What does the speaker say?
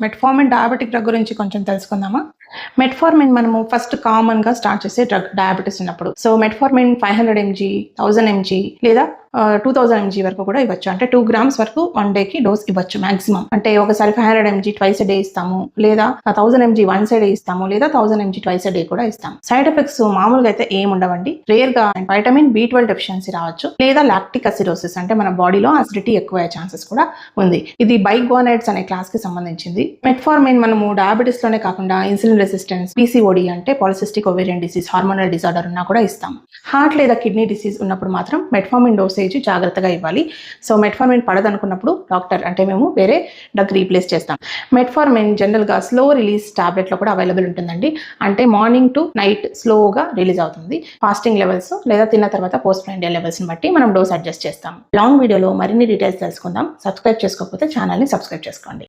Metformin diabetic drug గురించి కొంచెం తెలుసుకుందామా? మెట్ఫార్మిన్ మనము ఫస్ట్ కామన్గా స్టార్ట్ చేసే డ్రగ్ డయాబెటీస్ ఉన్నప్పుడు. So metformin five hundred mg thousand mg లేదా టూ థౌసండ్ ఎంజీ వరకు కూడా ఇవ్వచ్చు. అంటే టూ గ్రామ్స్ వరకు వన్ డేకి డోస్ ఇవ్వచ్చు మాక్సిమం అంటే ఒకసారి five hundred mg twice day ఇస్తాము. లేదా థౌసండ్ ఎంజీ వన్ సైడ్ ఇస్తాము. లేదా థౌసండ్ ఎంజీ ట్వైస్ డే కూడా ఇస్తాము. సైడ్ ఎఫెక్ట్స్ మామూలుగా అయితే ఏం ఉండవండి. రేర్గా వైటమిన్ బి ట్వెల్వ్ డెఫిషియన్సీ రావచ్చు. లేదా లాక్టిక్ అసిడోసిస్ అంటే మన బాడీలో అసిడిటీ ఎక్కువ ఛాన్సెస్ కూడా ఉంది. ఇది బైగోనైడ్స్ అనే క్లాస్కి సంబంధించింది. మెట్ఫార్మిన్ మనము డయాబెటీస్లోనే కాకుండా ఇన్సులిన్ రెసిస్టెన్స్ పీసీఓడి అంటే polycystic ovarian disease hormonal disorder ఉన్నా కూడా ఇస్తాం. హార్ట్ లేదా కిడ్నీ డిసీజ్ ఉన్నప్పుడు మాత్రం మెట్ఫార్మిన్ డోసేజ్ జాగ్రత్తగా ఇవ్వాలి. సో మెట్ఫార్మిన్ పడదనుకున్నప్పుడు డాక్టర్ అంటే మేము వేరే డ్రగ్ రీప్లేస్ చేస్తాం. మెట్ఫార్మిన్ జనరల్గా స్లో రిలీజ్ టాబ్లెట్లో కూడా అవైలబుల్ ఉంటుందండి. అంటే మార్నింగ్ టు నైట్ స్లోగా రిలీజ్ అవుతుంది. ఫాస్టింగ్ లెవెల్స్ లేదా తిన్న తర్వాత పోస్ట్ ప్రైండియల్ లెవెల్స్ని బట్టి మనం డోస్ అడ్జస్ట్ చేస్తాం. లాంగ్ వీడియోలో మరిన్ని డీటెయిల్స్ తెలుసుకుందాం. సబ్స్క్రైబ్ చేసుకోకపోతే ఛానల్ని సబ్స్క్రైబ్ చేసుకోండి.